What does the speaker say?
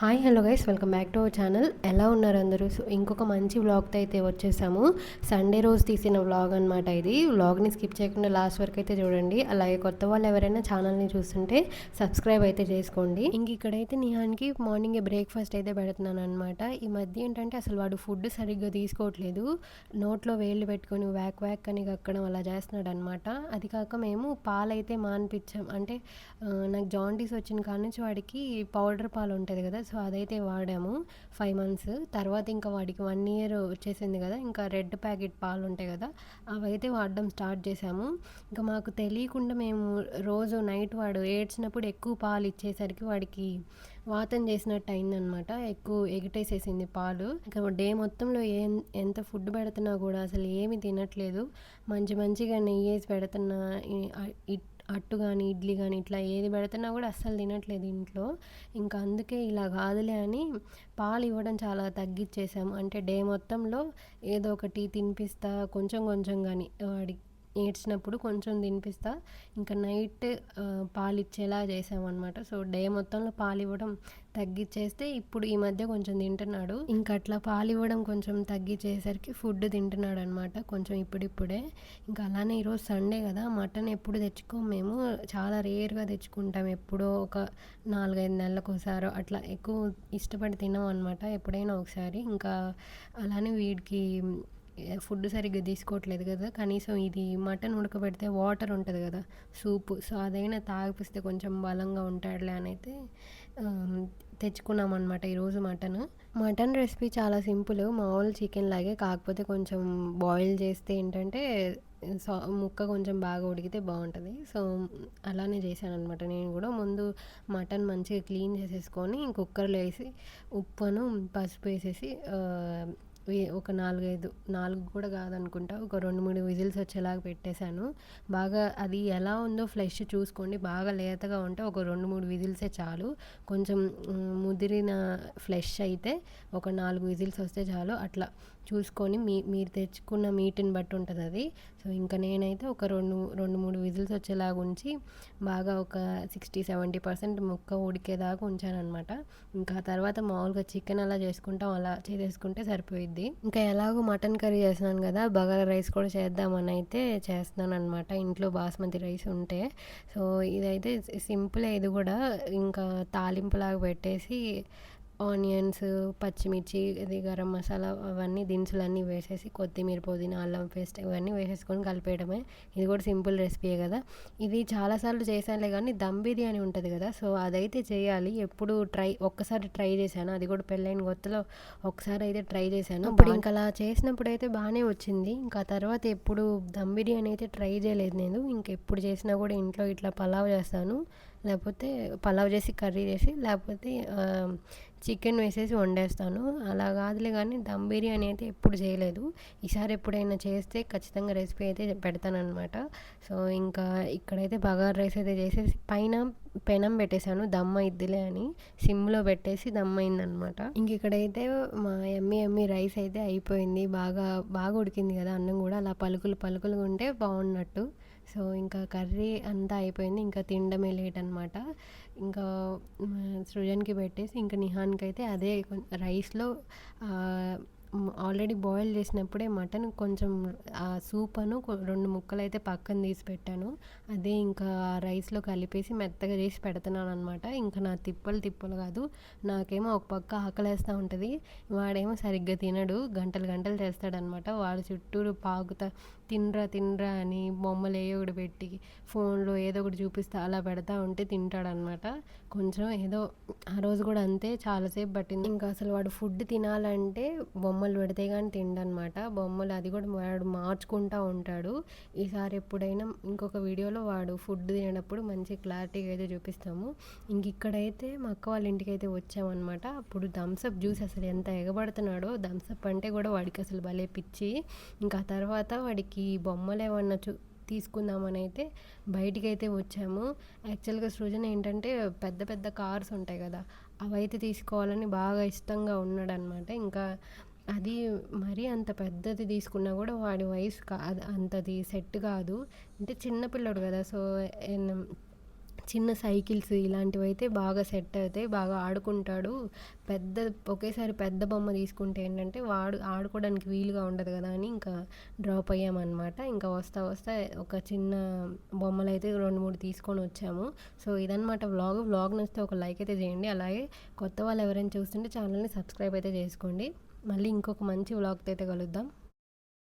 Hi hello guys welcome back to our channel. ఎలా ఉన్నారు అందరూ? సో ఇంకొక మంచి వ్లాగ్తో అయితే వచ్చేసాము. సండే రోజు తీసిన వ్లాగ్ అనమాట ఇది. వ్లాగ్ని స్కిప్ చేయకుండా లాస్ట్ వరకు అయితే చూడండి. అలాగే కొత్త వాళ్ళు ఎవరైనా ఛానల్ని చూస్తుంటే సబ్స్క్రైబ్ అయితే చేసుకోండి. ఇంక ఇక్కడైతే నిహాన్కి మార్నింగ్ బ్రేక్ఫాస్ట్ అయితే పెడుతున్నాను అనమాట ఈ మధ్య ఏంటంటే అసలు వాడు ఫుడ్ సరిగ్గా తీసుకోవట్లేదు. నోట్లో వేళ్ళు పెట్టుకొని వ్యాక్ వ్యాక్ అని కక్కడం అలా చేస్తున్నాడు అనమాట అది కాక మేము పాలైతే మాన్పించాం. అంటే నాకు జాండీస్ వచ్చిన కాడ నుంచి వాడికి పౌడర్ పాలు ఉంటుంది కదా సో అదైతే వాడాము ఫైవ్ మంత్స్. తర్వాత ఇంకా వాడికి వన్ ఇయర్ వచ్చేసింది కదా ఇంకా రెడ్ ప్యాకెట్ పాలు ఉంటాయి కదా అవైతే వాడడం స్టార్ట్ చేసాము ఇంకా మాకు తెలియకుండా మేము రోజు నైట్ వాడు ఏడ్చినప్పుడు ఎక్కువ పాలు ఇచ్చేసరికి వాడికి వాతం చేసినట్టు అయిందనమాట ఎక్కువ ఎగిటేసేసింది పాలు. ఇంకా డే మొత్తంలో ఏం ఎంత ఫుడ్ పెడుతున్నా కూడా అసలు ఏమి తినట్లేదు. మంచి మంచిగా నెయ్యి వేసి పెడుతున్నా అట్టు కానీ ఇడ్లీ కానీ ఇట్లా ఏది పెడుతున్నా కూడా అస్సలు తినట్లేదు ఇంట్లో. ఇంకా అందుకే ఇలా కాదులే అని పాలు ఇవ్వడం చాలా తగ్గించేసాము అంటే డే మొత్తంలో ఏదో ఒకటి తినిపిస్తా కొంచెం కొంచెం కానీ వాడికి. ఏడ్చినప్పుడు కొంచెం తినిపిస్తా. ఇంకా నైట్ పాలు ఇచ్చేలా చేసామన్నమాట. సో డే మొత్తంలో పాలు ఇవ్వడం తగ్గించేస్తే ఇప్పుడు ఈ మధ్య కొంచెం తింటున్నాడు. ఇంకా అట్లా పాలు ఇవ్వడం కొంచెం తగ్గించేసరికి ఫుడ్ తింటున్నాడు అనమాట కొంచెం ఇప్పుడిప్పుడే. ఇంకా అలానే ఈరోజు సండే కదా మటన్ ఎప్పుడు తెచ్చుకోం మేము? చాలా రేర్గా తెచ్చుకుంటాం ఎప్పుడో ఒక నాలుగైదు నెలలకు ఒకసారి అట్లా ఎక్కువ ఇష్టపడి తినం అనమాట ఎప్పుడైనా ఒకసారి. ఇంకా అలానే వీడికి ఫుడ్ సరిగ్గా తీసుకోవట్లేదు కదా. కనీసం ఇది మటన్ ఉడకబెడితే వాటర్ ఉంటుంది కదా. సూప్. సో అదైనా తాగిపిస్తే కొంచెం బలంగా ఉంటాడులే అని అయితే తెచ్చుకున్నాం అనమాట ఈరోజు మటన్. మటన్ రెసిపీ చాలా సింపుల్. మామూలు చికెన్ లాగే కాకపోతే కొంచెం బాయిల్ చేస్తే ఏంటంటే సో ముక్క కొంచెం బాగా ఉడికితే బాగుంటుంది. సో అలానే చేశాను అనమాట నేను కూడా. ముందు మటన్ మంచిగా క్లీన్ చేసేసుకొని కుక్కర్లో వేసి ఉప్పును పసుపు వేసేసి ఒక నాలుగైదు నాలుగు కూడా కాదనుకుంటా. ఒక రెండు మూడు విజిల్స్ వచ్చేలాగా పెట్టేశాను. బాగా అది ఎలా ఉందో ఫ్లెష్ చూసుకోండి. బాగా లేతగా ఉంటే ఒక రెండు మూడు విజిల్సే చాలు. కొంచెం ముదిరిన ఫ్లెష్ అయితే ఒక నాలుగు విజిల్స్ వస్తే చాలు. అట్లా చూసుకొని మీ మీరు తెచ్చుకున్న మీట్ని బట్టి ఉంటుంది అది. సో ఇంకా నేనైతే ఒక రెండు రెండు మూడు విజిల్స్ వచ్చేలాగా ఉంచి బాగా ఒక సిక్స్టీ సెవెంటీ పర్సెంట్ ముక్క ఉడికేదాకా ఉంచానమాట ఇంకా తర్వాత మామూలుగా చికెన్ అలా చేసుకుంటాం అలా చేసేసుకుంటే సరిపోయిద్ది. ఇంకా ఎలాగో మటన్ కర్రీ చేస్తున్నాను కదా బగారా రైస్ కూడా చేద్దామని అయితే చేస్తున్నాను అనమాట ఇంట్లో బాస్మతి రైస్ ఉంటే. సో ఇదైతే సింపుల్ ఇది కూడా. ఇంకా తాలింపులాగా పెట్టేసి ఆనియన్స్ పచ్చిమిర్చి ఇది గరం మసాలా అవన్నీ దినుసులన్నీ వేసేసి కొత్తిమీర పుదీనా అల్లం పేస్ట్ ఇవన్నీ వేసేసుకొని కలిపేయడమే. ఇది కూడా సింపుల్ రెసిపీయే కదా. ఇది చాలాసార్లు చేశానులే కానీ దమ్ బిర్యానీ ఉంటుంది కదా. సో అదైతే చేయాలి. ఎప్పుడు ట్రై ఒక్కసారి ట్రై చేశాను. అది కూడా పెళ్ళైన కొత్తలో ఒకసారి అయితే ట్రై చేశాను. అప్పుడు ఇంకా అలా చేసినప్పుడు అయితే బాగానే వచ్చింది. ఇంకా తర్వాత ఎప్పుడు దమ్ బిర్యానీ అయితే ట్రై చేయలేదు నేను. ఇంకెప్పుడు చేసినా కూడా ఇంట్లో ఇట్లా పలావ్ చేస్తాను. లేకపోతే పలావ్ చేసి కర్రీ చేసి లేకపోతే చికెన్ వేసేసి వండేస్తాను. అలా కాదులే కానీ దమ్ బిర్యానీ అయితే ఎప్పుడు చేయలేదు. ఈసారి ఎప్పుడైనా చేస్తే ఖచ్చితంగా రెసిపీ అయితే పెడతానమాట సో ఇంకా ఇక్కడైతే బగార్ రైస్ అయితే చేసేసి పైన పెనం పెట్టేశాను. దమ్ అయిద్దిలే అని సిమ్లో పెట్టేసి దమ్ అయిందనమాట ఇంక ఇక్కడైతే మా ఎమ్మి ఎమ్మి రైస్ అయితే అయిపోయింది. బాగా బాగా ఉడికింది కదా అన్నం కూడా. అలా పలుకులు పలుకులుగా ఉంటే బాగున్నట్టు. సో ఇంకా కర్రీ అంతా అయిపోయింది. ఇంకా తినడమే లేట్ అనమాట ఇంకా సృజన్కి పెట్టేసి ఇంకా నిహాన్కి అయితే అదే రైస్లో ఆల్రెడీ బాయిల్ చేసినప్పుడే మటన్ కొంచెం ఆ సూప్ అను రెండు ముక్కలు అయితే పక్కన తీసి పెట్టాను. అదే ఇంకా రైస్లో కలిపేసి మెత్తగా చేసి పెడుతున్నాను అనమాట ఇంకా నా తిప్పలు తిప్పలు కాదు నాకేమో ఒక పక్క ఆకలేస్తూ ఉంటుంది. వాడేమో సరిగ్గా తినడు గంటలు గంటలు చేస్తాడనమాట వాడు చుట్టూరు పాకుతా తినరా తినరా అని బొమ్మలు ఏ ఒకటి పెట్టి ఫోన్లో ఏదో ఒకటి చూపిస్తా అలా పెడతా ఉంటే తింటాడనమాట కొంచెం ఏదో ఆ రోజు కూడా అంతే చాలాసేపు పట్టింది. ఇంకా అసలు వాడు ఫుడ్ తినాలంటే బొమ్మ బొమ్మలు పెడితే కానీ తిండనమాట. బొమ్మలు అది కూడా వాడు మార్చుకుంటూ ఉంటాడు. ఈసారి ఎప్పుడైనా ఇంకొక వీడియోలో వాడు ఫుడ్ తినేటప్పుడు మంచి క్లారిటీగా అయితే చూపిస్తాము. ఇంక ఇక్కడైతే మా అక్క వాళ్ళ ఇంటికి అయితే వచ్చామన్నమాట అప్పుడు థమ్స్అప్ జ్యూస్ అసలు ఎంత ఎగబడుతున్నాడో థమ్స్అప్ అంటే కూడా వాడికి అసలు భలే పిచ్చి. ఇంకా తర్వాత వాడికి బొమ్మలు ఏమన్నా చూ తీసుకుందామని అయితే బయటికి అయితే వచ్చాము. యాక్చువల్గా సృజన ఏంటంటే పెద్ద పెద్ద కార్స్ ఉంటాయి కదా అవైతే తీసుకోవాలని బాగా ఇష్టంగా ఉన్నాడనమాట. ఇంకా అది మరీ అంత పెద్దది తీసుకున్నా కూడా వాడి వయసు కాదు అంతది సెట్ కాదు. అంటే చిన్నపిల్లడు కదా సో చిన్న సైకిల్స్ ఇలాంటివి అయితే బాగా సెట్ అవుతాయి బాగా ఆడుకుంటాడు. పెద్ద ఒకేసారి పెద్ద బొమ్మ తీసుకుంటే ఏంటంటే వాడు ఆడుకోవడానికి వీలుగా ఉండదు కదా అని ఇంకా డ్రాప్ అయ్యామన్నమాట. ఇంకా వస్తా వస్తా ఒక చిన్న బొమ్మలు అయితే రెండు మూడు తీసుకొని వచ్చాము. సో ఇదనమాట వ్లాగ్. వ్లాగ్ నచ్చితే ఒక లైక్ అయితే చేయండి. అలాగే కొత్త వాళ్ళు ఎవరైనా చూస్తుంటే ఛానల్ని సబ్స్క్రైబ్ అయితే చేసుకోండి. మళ్ళీ ఇంకొక మంచి వ్లాగ్తో అయితే కలుద్దాం.